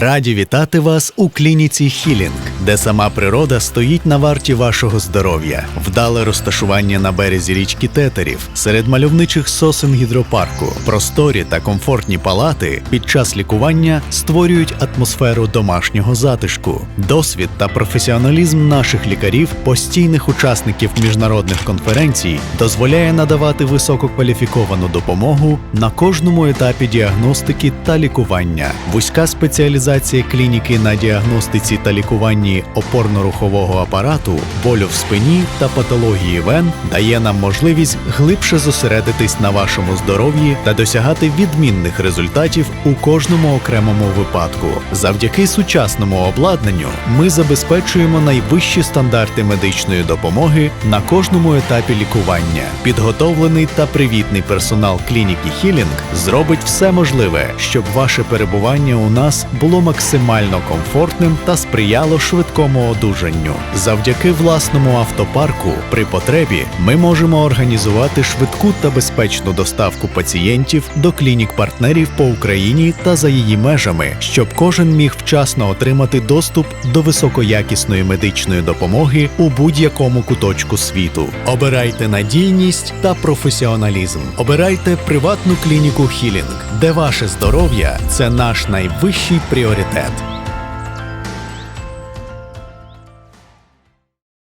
Раді вітати вас у клініці Хілінг, де сама природа стоїть на варті вашого здоров'я, вдале розташування на березі річки Тетерів, серед мальовничих сосен гідропарку, просторі та комфортні палати під час лікування створюють атмосферу домашнього затишку. Досвід та професіоналізм наших лікарів, постійних учасників міжнародних конференцій, дозволяє надавати висококваліфіковану допомогу на кожному етапі діагностики та лікування. Вузька спеціалізація клініки на діагностиці та лікуванні опорно-рухового апарату, болю в спині та патології вен дає нам можливість глибше зосередитись на вашому здоров'ї та досягати відмінних результатів у кожному окремому випадку. Завдяки сучасному обладнанню ми забезпечуємо найвищі стандарти медичної допомоги на кожному етапі лікування. Підготовлений та привітний персонал клініки Хілінг зробить все можливе, щоб ваше перебування у нас було максимально комфортним та сприяло швидкому одужанню. Завдяки власному автопарку при потребі ми можемо організувати швидку та безпечну доставку пацієнтів до клінік-партнерів по Україні та за її межами, щоб кожен міг вчасно отримати доступ до високоякісної медичної допомоги у будь-якому куточку світу. Обирайте надійність та професіоналізм. Обирайте приватну клініку Хілінг, де ваше здоров'я це наш найвищий пріоритет.